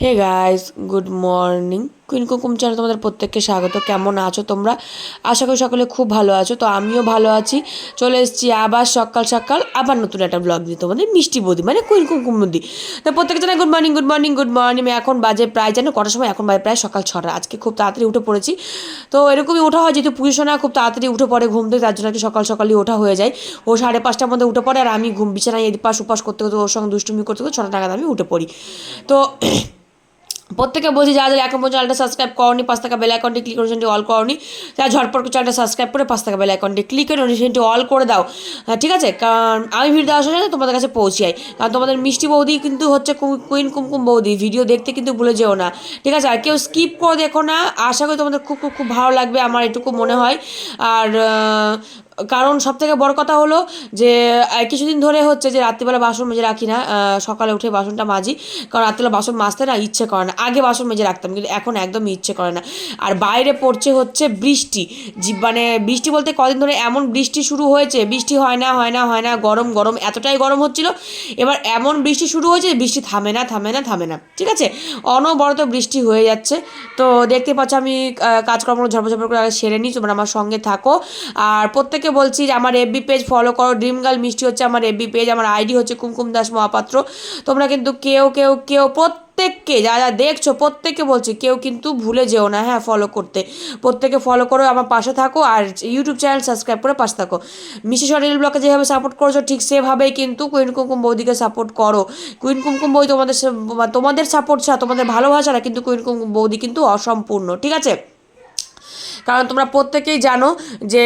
Hey guys good morning queen Kukum channel তোমাদের প্রত্যেককে স্বাগত। কেমন আছো তোমরা? আশা করি সকলে খুব ভালো আছো, তো আমিও ভালো আছি। চলে এসেছি আবার সকাল সকাল আবার নতুন একটা ব্লগ দিয়ে, তোমাদের মিষ্টি বদি মানে কুইন কুকুম বৌদি। তো প্রত্যেকে জানাই good morning good morning good morning এখন বাজে প্রায়, জানো, কটার সময়? এখন বাজে প্রায় সকাল ছটা। আজকে খুব তাড়াতাড়ি উঠে পড়েছি। তো এরকমই ওঠা হয়, যেহেতু পুজো শোনা খুব তাড়াতাড়ি উঠে পড়ে ঘুম থেকে, তার জন্য একটু সকাল সকালই ওঠা হয়ে যায়। ও সাড়ে পাঁচটার মধ্যে উঠে পড়ে, আর আমি ঘুম বিছানায় এদিক উপাস করতে করতে, ওর সঙ্গে দুষ্টুমি করতে করতে ছটা নাগাদ আমি উঠে পড়ি। তো প্রত্যেকে বলছি যারা যারা এখন পর্যন্ত চ্যানেলটা সাবস্ক্রাইব করনি পাঁচ টাকা বেল আইকনটি ক্লিক করে অল করনি তারা ঝটপট চ্যানেলটা সাবস্ক্রাইব করে পাঁচ টাকা বেল আইকনটি ক্লিক করে নোটিফিকেশনটি অল করে দাও। হ্যাঁ, ঠিক আছে? কারণ আমি ভিডিও দেওয়ার সাথে তোমাদের কাছে পৌঁছাই কারণ তোমাদের মিষ্টি বৌদি কিন্তু হচ্ছে কুইন কুমকুম বৌদি ভিডিও দেখতে কিন্তু ভুলে যেও না। ঠিক আছে? আর কেউ স্কিপ করে দেখো না। আশা করি তোমাদের খুব খুব খুব ভালো লাগবে আমার এটুকু মনে হয়। আর কারণ সব থেকে বড় কথা হলো যে কিছুদিন ধরে হচ্ছে যে রাত্রিবেলা বাসন মেজে রাখি না সকালে উঠে বাসনটা মাজি, কারণ রাত্রিবেলা বাসন মাজতে না ইচ্ছে করে না। আগে বাসন মেজে রাখতাম, কিন্তু এখন একদমই ইচ্ছে করে না। আর বাইরে পড়ছে হচ্ছে বৃষ্টি। মানে বৃষ্টি বলতে কদিন ধরে এমন বৃষ্টি শুরু হয়েছে, বৃষ্টি হয় না হয় না হয় না, গরম গরম, এতটাই গরম হচ্ছিল। এবার এমন বৃষ্টি শুরু হয়েছে বৃষ্টি থামে না থামে না থামে না। ঠিক আছে? অনবরত বৃষ্টি হয়ে যাচ্ছে। তো দেখতে পাচ্ছ আমি কাজকর্ম ঝরপঝরপ করে সেরে নিই, তোমরা আমার সঙ্গে থাকো। আর প্রত্যেকে বলছি যে আমার এফবি পেজ ফলো করো। ড্রিম গার্ল মিষ্টি হচ্ছে আমার এফবি পেজ আমার আইডি হচ্ছে কুমকুম দাস মহাপাত্র। তোমরা কিন্তু কেউ কেউ কেউ, প্রত্যেককে, যা যা দেখছ, প্রত্যেককে বলছি, কেউ কিন্তু ভুলে যেও না হ্যাঁ ফলো করতে। প্রত্যেকে ফলো করো, আমার পাশে থাকো, আর ইউটিউব চ্যানেল সাবস্ক্রাইব করে পাশে থাকো। মিশি শরীর ব্লকে যেভাবে সাপোর্ট করেছ, ঠিক সেভাবেই কিন্তু কুইন কুমকুম বৌদিকে সাপোর্ট করো। কুইন কুমকুম বৌদি তোমাদের তোমাদের সাপোর্ট ছাড়া, তোমাদের ভালোবাসা না কিন্তু কুইন কুমকুম বৌদি কিন্তু অসম্পূর্ণ, ঠিক আছে? কারণ তোমরা প্রত্যেকেই জানো যে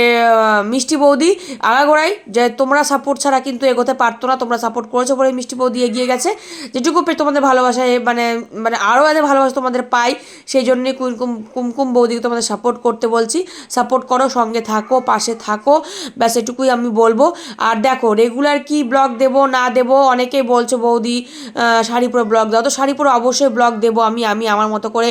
মিষ্টি বৌদি আগাগোড়াই যে তোমরা সাপোর্ট ছাড়া কিন্তু এগোতে পারতো না তোমরা সাপোর্ট করেছ বলে মিষ্টি বৌদি এগিয়ে গেছে। যেটুকু পেয়ে তোমাদের ভালোবাসায় মানে মানে আরও এত ভালোবাসা তোমাদের পাই সেই জন্যই কুমকুম কুমকুম বৌদিকে তোমাদের সাপোর্ট করতে বলছি। সাপোর্ট করো সঙ্গে থাকো পাশে থাকো ব্যাস এটুকুই আমি বলব। আর দেখো রেগুলার কি ব্লগ দেব না দেব অনেকেই বলছো বৌদি আহ, শাড়ি পরে ব্লগ দাও। তো শাড়ি পরে অবশ্যই ব্লগ দেবো আমি আমি আমার মতো করে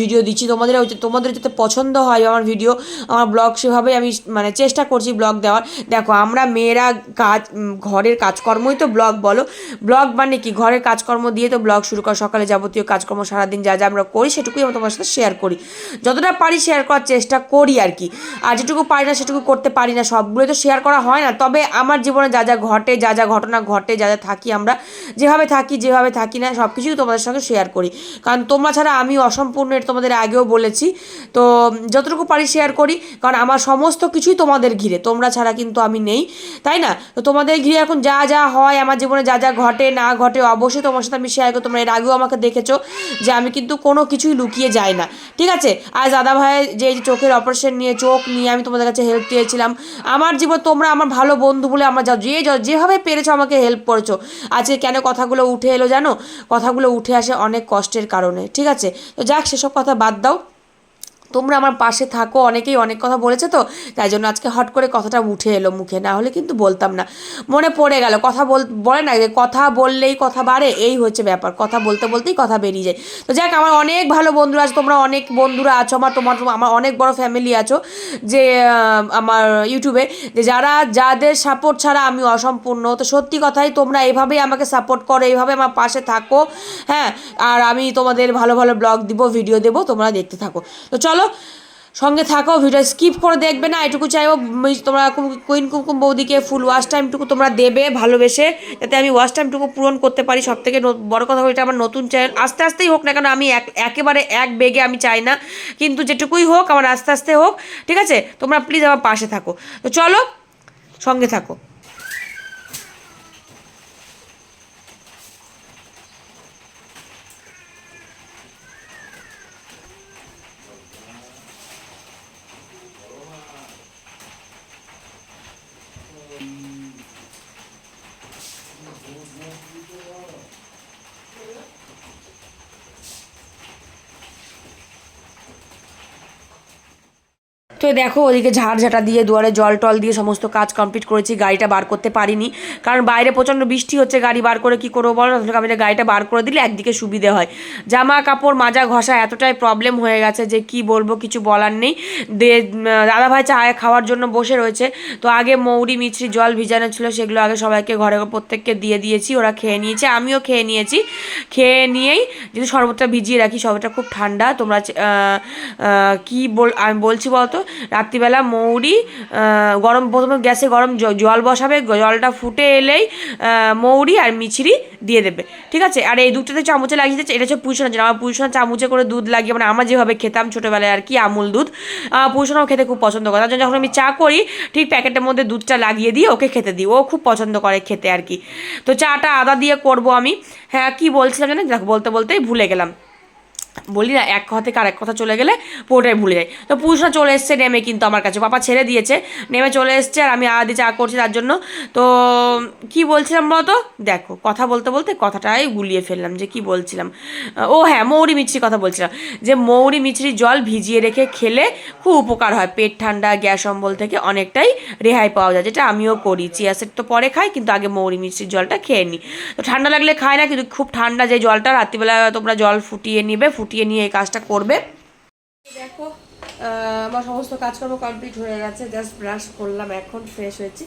ভিডিও দিচ্ছি। তোমাদের তোমাদের যাতে পছন্দ হয় আমার ভিডিও আমার ব্লগ সেভাবেই আমি মানে চেষ্টা করছি ব্লগ দেওয়ার। দেখো, আমরা মেয়েরা কাজ ঘরের কাজকর্মই তো ব্লগ বলো। ব্লগ মানে কি? ঘরের কাজকর্ম দিয়ে তো ব্লগ শুরু করা, সকালে যাবতীয় কাজকর্ম, সারাদিন যা যা আমরা করি, সেটুকুই আমরা তোমার সাথে শেয়ার করি। যতটা পারি শেয়ার করার চেষ্টা করি আর কি। আর যেটুকু পারি না, সেটুকু করতে পারি না সবগুলো তো শেয়ার করা হয় না। তবে আমার জীবনে যা যা ঘটে, যা যা ঘটনা ঘটে, যা যা থাকি আমরা, যেভাবে থাকি যেভাবে থাকি না সব কিছুই তোমাদের সঙ্গে শেয়ার করি। কারণ তোমরা ছাড়া আমি অসম্পূর্ণ, এটা তোমাদের আগেও বলেছি। তো, যতটুকু পারি শেয়ার করি, কারণ আমার সমস্ত কিছুই তোমাদের ঘিরে, তোমরা ছাড়া কিন্তু আমি নেই, তাই না? তো তোমাদের ঘিরে এখন যা যা হয়, আমার জীবনে যা যা ঘটে, না ঘটে, অবশ্যই তোমার সাথে আমি শেয়ার করি, তোমরা এর আগেও আমাকে দেখেছ যে আমি কিন্তু কোনো কিছুই লুকিয়ে যাই না, ঠিক আছে? আর দাদা ভাই যে চোখের অপারেশন নিয়ে, চোখ নিয়ে আমি তোমাদের কাছে হেল্প চেয়েছিলাম, আমার জীবন তোমরা আমার ভালো বন্ধু বলে আমার যা, যে যেভাবে পেরেছ আমাকে হেল্প করেছ, আজকে কেন কথাগুলো উঠে এলো জানো? কথাগুলো উঠে আসে অনেক কষ্টের কারণে, ঠিক আছে? তো যাক, সেসব কথা বাদ দাও। তোমরা আমার পাশে থাকো, অনেকেই অনেক কথা বলেছে তো, তাই জন্য আজকে হট করে কথাটা উঠে এলো মুখে, না হলে কিন্তু বলতাম না। মনে পড়ে গেল, কথা বল, বলে না যে কথা বললেই কথা বাড়ে, এই হচ্ছে ব্যাপার, কথা বলতে বলতেই কথা বেরিয়ে যায়। তো যাক, আমার অনেক ভালো বন্ধুরা আছে, তোমরা অনেক বন্ধুরা আছো, আমার তোমার, আমার অনেক বড় ফ্যামিলি আছো, যে আমার ইউটিউবে যে যারা, যাদের সাপোর্ট ছাড়া আমি অসম্পূর্ণ, তো সত্যি কথাই তোমরা এভাবেই আমাকে সাপোর্ট করো এইভাবে আমার পাশে থাকো হ্যাঁ আর আমি তোমাদের ভালো ভালো ব্লগ দিব ভিডিও দেবো, তোমরা দেখতে থাকো। তো চলো সঙ্গে থাকো ভিডিও স্কিপ করে দেখবে না, এটুকু চাইব তোমরা কুইন কুমকুম বৌদিকে ফুল ওয়াশ টাইমটুকু তোমরা দেবে, ভালোবেসে, যাতে আমি ওয়াশ টাইমটুকু পূরণ করতে পারি। সব থেকে বড় কথা এটা আমার নতুন চ্যানেল আস্তে আস্তেই হোক না কেন, আমি এক, একেবারে এক বেগে আমি চাই না, কিন্তু যেটুকুই হোক, আমার আস্তে আস্তে হোক, ঠিক আছে? তোমরা প্লিজ আমার পাশে থাকো। তো চলো, সঙ্গে থাকো। তো দেখো, ওদিকে ঝাড় ঝাঁটা দিয়ে, দুয়ারে জল টল দিয়ে সমস্ত কাজ কমপ্লিট করেছি, গাড়িটা বার করতে পারিনি। কারণ বাইরে প্রচণ্ড বৃষ্টি হচ্ছে, গাড়ি বার করে কি করব বলো? আমি গাড়িটা বার করে দিলে একদিকে সুবিধে হয়। জামা কাপড় মাজা ঘষা এতটাই প্রবলেম হয়ে গেছে যে কি বলব, কিছু বলার নেই। দে দাদা ভাই চা খাওয়ার জন্য বসে রয়েছে। তো আগে মৌরি, মিছরি, জল ভিজানো ছিল, সেগুলো আগে সবাইকে ঘরে প্রত্যেককে দিয়ে দিয়েছি, ওরা খেয়ে নিয়েছে, আমিও খেয়ে নিয়েছি। খেয়ে নিয়েই যদি শরবতটা ভিজিয়ে রাখি, শরবতটা খুব ঠান্ডা। তোমরা কি বল, আমি বলছি বলতো? রাত্রিবেলা মৌরি গরম, প্রথমে গ্যাসে গরম জল বসাবে জলটা ফুটে এলেই মৌরি আর মিছরি দিয়ে দেবে, ঠিক আছে? আর এই দুধটাতে চামচে লাগিয়ে দিচ্ছে এটা হচ্ছে জন্য আমার পুষণা চামচে করে দুধ লাগিয়ে মানে আমরা যেভাবে খেতাম ছোটোবেলায় আর কি, আমুল দুধ পুষণাও খেতে খুব পছন্দ করে, তার যখন আমি চা করি, ঠিক প্যাকেটের মধ্যে দুধটা লাগিয়ে দিয়ে ওকে খেতে দিই, ও খুব পছন্দ করে খেতে আর কি। তো চাটা আদা দিয়ে করব আমি হ্যাঁ কি বলছিলাম জানেন? দেখো, বলতে বলতেই ভুলে গেলাম। বলি না, এক কথা থেকে আরেক কথা চলে গেলে পুরোটাই ভুলে যাই। তো পুরুষরা চলে এসছে নেমে কিন্তু আমার কাছে, পাপা ছেড়ে দিয়েছে। নেমে চলে এসছে আর আমি আদি চা করছি তার জন্য। তো কি বলছিলাম বলতো দেখো, কথা বলতে বলতে কথাটাই গুলিয়ে ফেললাম যে কি বলছিলাম। ও হ্যাঁ মৌরি মিছরি কথা বলছিলাম। যে মৌরি মিছরি জল ভিজিয়ে রেখে খেলে খুব উপকার হয়। পেট ঠান্ডা, গ্যাস অম্বল থেকে অনেকটাই রেহাই পাওয়া যায়, যেটা আমিও করি। চিয়া সেট তো পরে খাই, কিন্তু আগে মৌরি মিছরির জলটা খেয়ে নিই তো ঠান্ডা লাগলে খায় না, কিন্তু খুব ঠান্ডা যে জলটা, রাত্রিবেলা তোমরা জল ফুটিয়ে নিবে ফুটিয়ে নিয়ে এই কাজটা করবে। দেখো আমার সমস্ত কাজকর্ম কমপ্লিট হয়ে গেছে জাস্ট ব্রাশ করলাম এখন ফ্রেশ হয়েছি।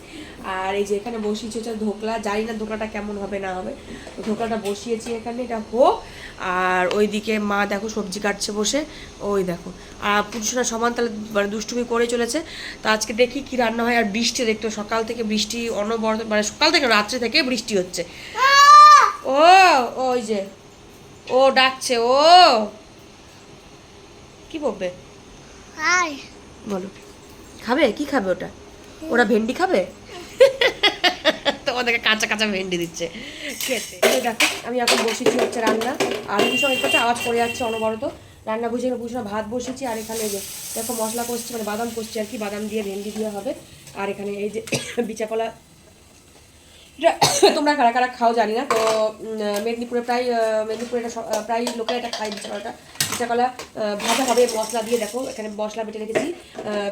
আর এই যে এখানে বসিয়েছি হচ্ছে ধোকলা জানি না ধোকলাটা কেমন হবে না হবে। তো ধোকলাটা বসিয়েছি এখানে এটা হোক। আর ওইদিকে মা দেখো সবজি কাটছে বসে ওই দেখো। আর পুরুষরা সমান তাহলে মানে দুষ্টুমি করে চলেছে। তো আজকে দেখি কি রান্না হয় আর বৃষ্টি দেখতো সকাল থেকে বৃষ্টি অনবরত মানে সকাল থেকে রাত্রে থেকে বৃষ্টি হচ্ছে। ও ওই যে। ও ডাকছে ও। কি বলবে? হাই। বলো। খাবে? কি খাবে ওটা? ওরা ভেন্ডি খাবে? তোমাদেরকে কাঁচা কাঁচা ভেন্ডি দিচ্ছে। খেতে। দেখো আমি এখন বসেছি হচ্ছে রান্না। আর কিছু সময় করছে আওয়াজ করে যাচ্ছে অনবরত। রান্না বুঝে বুঝে ভাত বসেছি আর এখানে এই যে দেখো মশলা কষছি মানে বাদাম কষছি আর কি বাদাম দিয়ে ভেন্ডি দিয়ে হবে। আর এখানে এই যে বিচাকলা তোমরা কারা কারা খাও জানি না তো মেদিনীপুরে প্রায় মেদিনীপুরে প্রায় লোকেরা এটা খায় বিচাকলাটা বিচাকলা আহ, ভাজা হবে মশলা দিয়ে দেখো এখানে মশলা বেটে রেখেছি।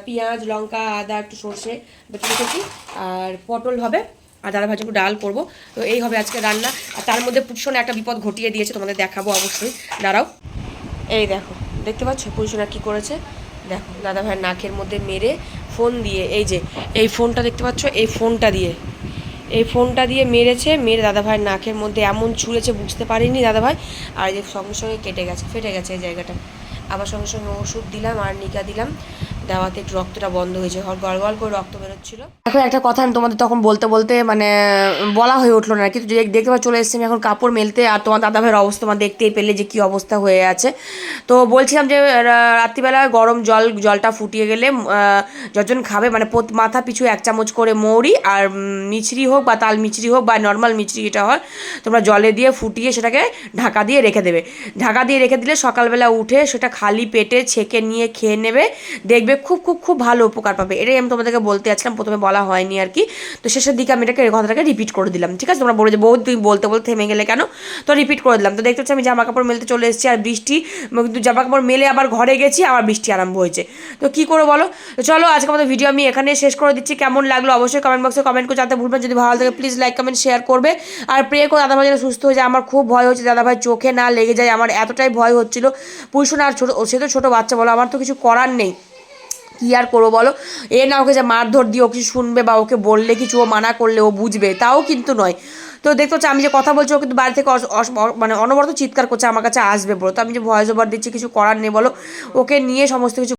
পেঁয়াজ লঙ্কা আদা একটু সর্ষে বেটে রেখেছি। আর পটল হবে আর দাদা ভাজি একটু ডাল করব। তো এই হবে আজকে রান্না। আর তার মধ্যে পুষণে একটা বিপদ ঘটিয়ে দিয়েছে তোমাদের দেখাবো অবশ্যই। দাঁড়াও। এই দেখো দেখতে পাচ্ছ পুরুষরা কি করেছে? দেখো দাদা ভাইয়ের নাকের মধ্যে মেরে ফোন দিয়ে এই যে এই ফোনটা দেখতে পাচ্ছ? এই ফোনটা দিয়ে এই ফোনটা দিয়ে মেরেছে, মেরে দাদাভাইয়ের নাকের মধ্যে এমন ছুঁড়েছে, বুঝতে পারিনি দাদাভাই। আর এই যে সঙ্গে সঙ্গে কেটে গেছে, ফেটে গেছে এই জায়গাটা। আবার সঙ্গে সঙ্গে ওষুধ দিলাম, আর নিকা দিলাম। দেওয়াতে একটু রক্তটা বন্ধ হয়েছে। গল গল করে রক্ত বেরোচ্ছিল। এখন একটা কথা আমি তোমাদের তখন বলতে বলতে মানে বলা হয়ে উঠল না কিন্তু দেখতে পাচ্ছ, চলে এসেছি আমি এখন কাপড় মেলতে আর তোমার দাদা ভাইয়ের অবস্থা তোমার দেখতেই পেলে যে কি অবস্থা হয়ে আছে। তো বলছিলাম যে রাত্রিবেলা গরম জল, জলটা ফুটিয়ে গেলে যতজন খাবে মানে মাথা পিছু এক চামচ করে মৌরি আর মিছরি হোক বা তাল মিছরি হোক বা নর্মাল মিছরি এটা হয়, তোমরা জলে দিয়ে ফুটিয়ে সেটাকে ঢাকা দিয়ে রেখে দেবে। ঢাকা দিয়ে রেখে দিলে সকালবেলা উঠে সেটা খালি পেটে ছেঁকে নিয়ে খেয়ে নেবে। দেখবে খুব খুব খুব ভালো উপকার পাবে। এটাই আমি তোমাদেরকে বলতে যাচ্ছিলাম, প্রথমে বলা হয়নি আর কি। তো শেষের দিকে আমি এটাকে, কথাটাকে রিপিট করে দিলাম, ঠিক আছে? তোমরা বলে যে বউ তুমি বলতে বলতে থেমে গেলে কেন? তো রিপিট করে দিলাম। তো দেখতে পাচ্ছি আমি জামা কাপড় মেলতে চলে এসেছি আর বৃষ্টি কিন্তু জামা কাপড় মেলে আবার ঘরে গেছি, আবার বৃষ্টি আরম্ভ হয়েছে। তো কী করো বলো? তো চলো আজকে আমাদের ভিডিও আমি এখানে শেষ করে দিচ্ছি। কেমন লাগল অবশ্যই কমেন্ট বক্সে কমেন্ট করে জানতে ভুলবেন যদি ভালো লাগে প্লিজ লাইক কমেন্ট শেয়ার করবে। আর প্রে করে দাদাভাই যেন সুস্থ হয়ে যায়, আমার খুব ভয় হচ্ছে। দাদাভাই চোখে না লেগে যায়, আমার এতটাই ভয় হচ্ছিল। পুষুন আর ছোটো, সে তো ছোটো বাচ্চা বলো, আমার তো কিছু করার নেই। কি আর করব বলো? এ না ওকে যে মারধর দিয়ে ওকে শুনবে বা ওকে বললে কিছু, ও মানা করলে ও বুঝবে, তাও কিন্তু নয়। তো দেখতে হচ্ছে আমি যে কথা বলছি, ও কিন্তু বাড়ি থেকে মানে অনবরত চিৎকার করছে, আমার কাছে আসবে বলো। তো আমি যে ভয়েস ওভার দিচ্ছি, কিছু করার নেই বলো। ওকে নিয়ে সমস্ত কিছু